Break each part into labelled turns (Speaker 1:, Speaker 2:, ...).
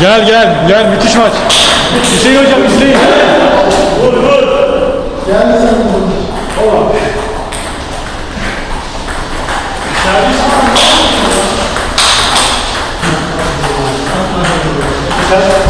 Speaker 1: Gel gel gel müthiş maç. Hüseyin hocam izleyin.
Speaker 2: Ya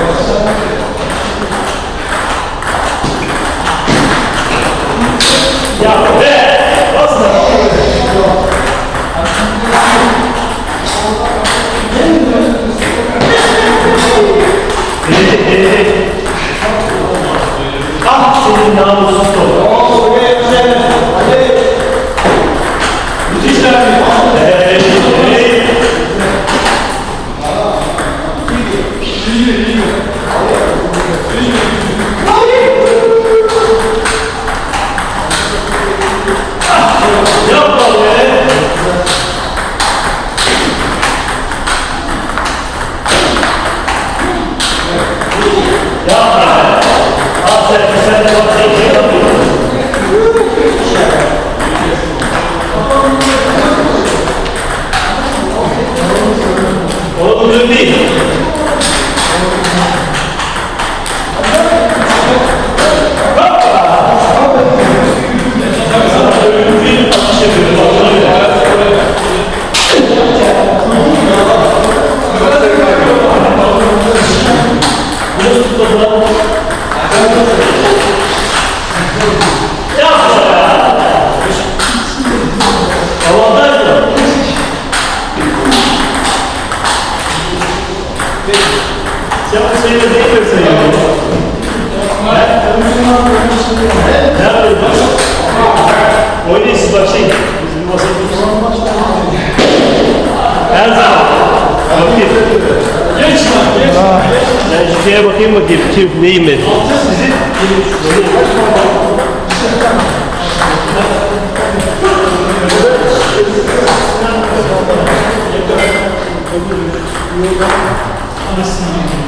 Speaker 2: Ah senin namussuz top. Müthiş derbi. Oğlum düzgün değil. Bu sayıda ne görsen ya? Ne yapıyorsun? Oynayın siz başlayın. Biz bir masaya oturalım. Her zaman. Bakayım. Geç lan, geç. Ben şu şeye bakayım bakayım. Kim, neyim ben? Sizin.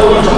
Speaker 3: Thank you.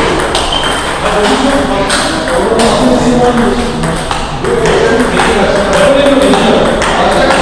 Speaker 3: Thank you.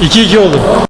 Speaker 1: 2-2 oldu.